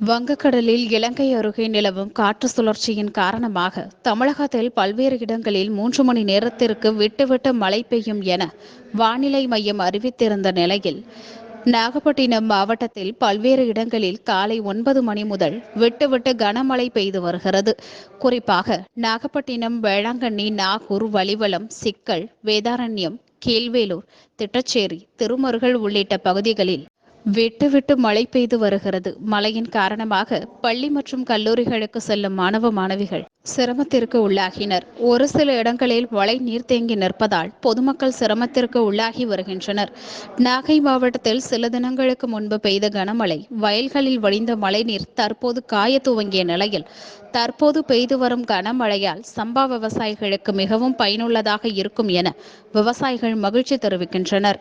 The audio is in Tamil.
வங்கக்கடலில் இலங்கை அருகே நிலவும் காற்று சுழற்சியின் காரணமாக தமிழகத்தில் பல்வேறு இடங்களில் மூன்று மணி நேரத்திற்கு விட்டுவிட்டு மழை பெய்யும் என வானிலை மையம் அறிவித்திருந்த நிலையில் நாகப்பட்டினம் மாவட்டத்தில் பல்வேறு இடங்களில் காலை ஒன்பது மணி முதல் விட்டுவிட்டு கனமழை பெய்து வருகிறது. குறிப்பாக நாகப்பட்டினம் வேளாங்கண்ணி நாகூர் வலிவலம் சிக்கல் வேதாரண்யம் கீழ்வேலூர் திட்டச்சேரி திருமருகல் உள்ளிட்ட பகுதிகளில் விட்டு விட்டு மழை பெய்து வருகிறது. மழையின் காரணமாக பள்ளி மற்றும் கல்லூரிகளுக்கு செல்லும் மாணவ மாணவிகள் சிரமத்திற்கு உள்ளாகினர். ஒரு சில இடங்களில் மழை நீர் தேங்கி நிற்பதால் பொதுமக்கள் சிரமத்திற்கு உள்ளாகி வருகின்றனர். நாகை மாவட்டத்தில் சில தினங்களுக்கு முன்பு பெய்த கனமழை வயல்களில் வழிந்த மழைநீர் தற்போது காய துவங்கிய நிலையில் தற்போது பெய்து வரும் கனமழையால் சம்பா விவசாயிகளுக்கு மிகவும் பயனுள்ளதாக இருக்கும் என விவசாயிகள் மகிழ்ச்சி தெரிவிக்கின்றனர்.